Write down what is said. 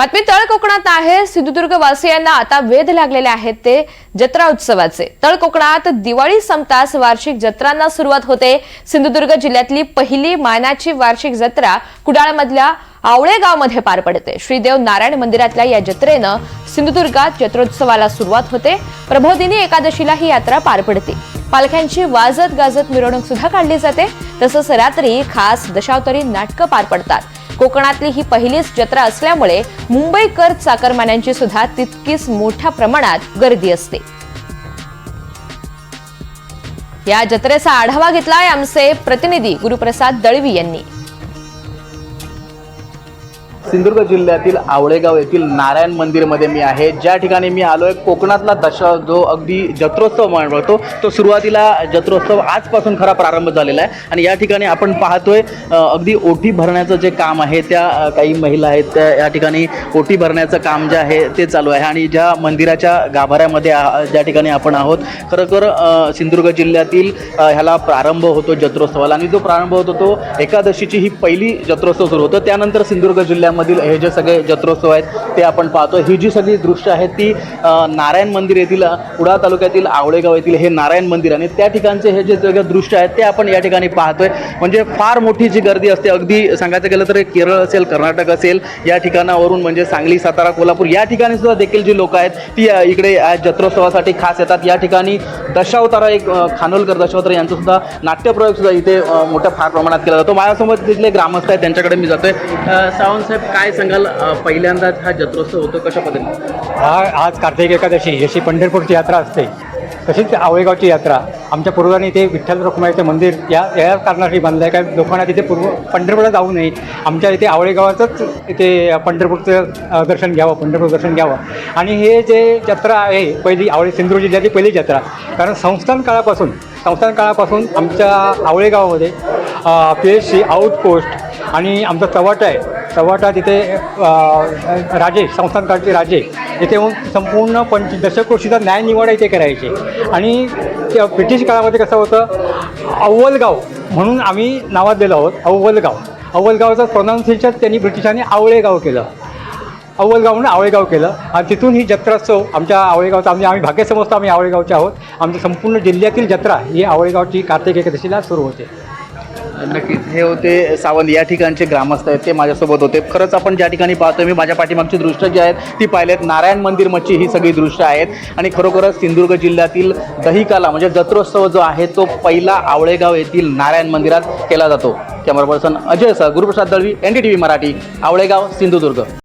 बातमी तळ कोकणात आहे. सिंधुदुर्ग वासियांना आता वेध लागलेले आहेत ते जत्रा उत्सवाचे. तळ कोकणात दिवाळी संपताच वार्षिक जत्रांना सुरुवात होते. सिंधुदुर्ग जिल्ह्यातली पहिली मानाची वार्षिक जत्रा कुडाळमधल्या आवळेगावमध्ये पार पडते. श्रीदेव नारायण मंदिरातल्या या जत्रेनं सिंधुदुर्गात जत्रोत्सवाला सुरुवात होते. प्रबोधिनी एकादशीला ही यात्रा पार पडते. पालख्यांची वाजत गाजत मिरवणूक सुद्धा काढली जाते. तसंच रात्री खास दशावतारी नाटकं पार पडतात. कोकणातली ही पहिलीच जत्रा असल्यामुळे मुंबईकर चाकरमान्यांची सुद्धा तितकीच मोठ्या प्रमाणात गर्दी असते. या जत्रेचा आढावा घेतलाय आमचे प्रतिनिधी गुरुप्रसाद दळवी यांनी. सिंधुदुर्ग जिल्ह्यातील आवळेगाव येथील नारायण मंदिरमध्ये मी आहे. ज्या ठिकाणी मी आलो आहे कोकणातला दशा जो अगदी जत्रोत्सव म्हणतो तो सुरुवातीला जत्रोत्सव आजपासून खरा प्रारंभ झालेला आहे. आणि या ठिकाणी आपण पाहतोय अगदी ओटी भरण्याचं जे काम आहे त्या काही महिला आहेत त्या या ठिकाणी ओटी भरण्याचं काम जे आहे ते चालू आहे. आणि ज्या मंदिराच्या गाभाऱ्यामध्ये आ- ज्या ठिकाणी आपण आहोत खरोखर सिंधुदुर्ग जिल्ह्यातील ह्याला प्रारंभ होतो जत्रोत्सवाला. आणि जो प्रारंभ होतो तो एकादशीची ही पहिली जत्रोत्सव सुरू होतो. त्यानंतर सिंधुदुर्ग जिल्ह्यामधील हे जे सगळे जत्रोत्सव आहेत ते आपण पाहतो. ही जी सगळी दृश्य आहेत ती नारायण मंदिर येथील कुडाळ तालुक्यातील आवळेगाव येथील हे नारायण मंदिर आणि त्या ठिकाणचे हे जे सगळे दृश्य आहेत ते आपण या ठिकाणी पाहतोय. म्हणजे फार मोठी जी गर्दी असते अगदी सांगायचं गेलं तर केरळ असेल कर्नाटक असेल या ठिकाणावरून म्हणजे सांगली सातारा कोल्हापूर या ठिकाणी सुद्धा देखील जी लोक आहेत ती इकडे जत्रोत्सवासाठी खास येतात. या ठिकाणी दशावतारा एक खानोलकर दशावतार यांचा सुद्धा नाट्यप्रयोग सुद्धा इथे मोठ्या फार प्रमाणात केला जातो. माझ्यासोबत तिथले ग्रामस्थ आहेत त्यांच्याकडे मी जातोय. अ, सावंत साहेब काय सांगाल पहिल्यांदाच हा जत्रोत्सव होतो कशा पद्धतीने? हा आज कार्तिक एकादशी जशी पंढरपूरची यात्रा असते तशीच आवळेगावची यात्रा. आमच्या पूर्वजांनी इथे विठ्ठल रखुमाईचं मंदिर या या कारणासाठी बांधलं आहे. कारण लोकांना तिथे पूर्व पंढरपूरला जाऊ नये. आमच्या इथे आवळेगावाचंच इथे पंढरपूरचं दर्शन घ्यावं पंढरपूर दर्शन घ्यावं. आणि हे जे जत्रा आहे पहिली आवळे सिंधुदुर्ग जिल्ह्याची पहिली जत्रा कारण संस्थान काळापासून संस्थान काळापासून आमच्या आवळेगावामध्ये पी एच सी आउटपोस्ट आणि आमचा चव्हाटा आहे चव्हाटा तिथे राजे संस्थानकाळचे राजे इथे येऊन संपूर्ण पंच दशकोशीचा न्याय निवाडा इथे करायचे. आणि त्या ब्रिटिश काळामध्ये कसं होतं अव्वलगाव म्हणून आम्ही नावाजलेलो आहोत अव्वलगाव. अव्वलगावचं प्रोनाऊन्सिएशन त्यांनी ब्रिटिशांनी आवळेगाव केलं. अव्वलगाव म्हणून आवळेगाव केलं. आणि तिथून ही जत्रा जत्रोत्सव आमच्या आवळेगावचा आम्ही आम्ही भाग्य समजतो आम्ही आवळेगावचे आहोत. आमच्या संपूर्ण जिल्ह्यातील जत्रा ही आवळेगावची कार्तिक एकादशीला सुरू होते. नक्कीच. हे होते सावंत. या ठिकाणचे ग्रामस्थ आहेत ते माझ्यासोबत होते. खरंच आपण ज्या ठिकाणी पाहतोय मी माझ्या पाठीमागची दृश्य जी आहेत ती पाहिलेत. नारायण मंदिर मच्छी ही सगळी दृश्य आहेत. आणि खरोखरच सिंधुदुर्ग जिल्ह्यातील दहीकाला म्हणजे जत्रोत्सव जो आहे तो पहिला आवळेगाव येथील नारायण मंदिरात केला जातो. Camera person Ajay sir Guruprasad Dalvi N D T V Marathi Awalegaon Sindhudurg.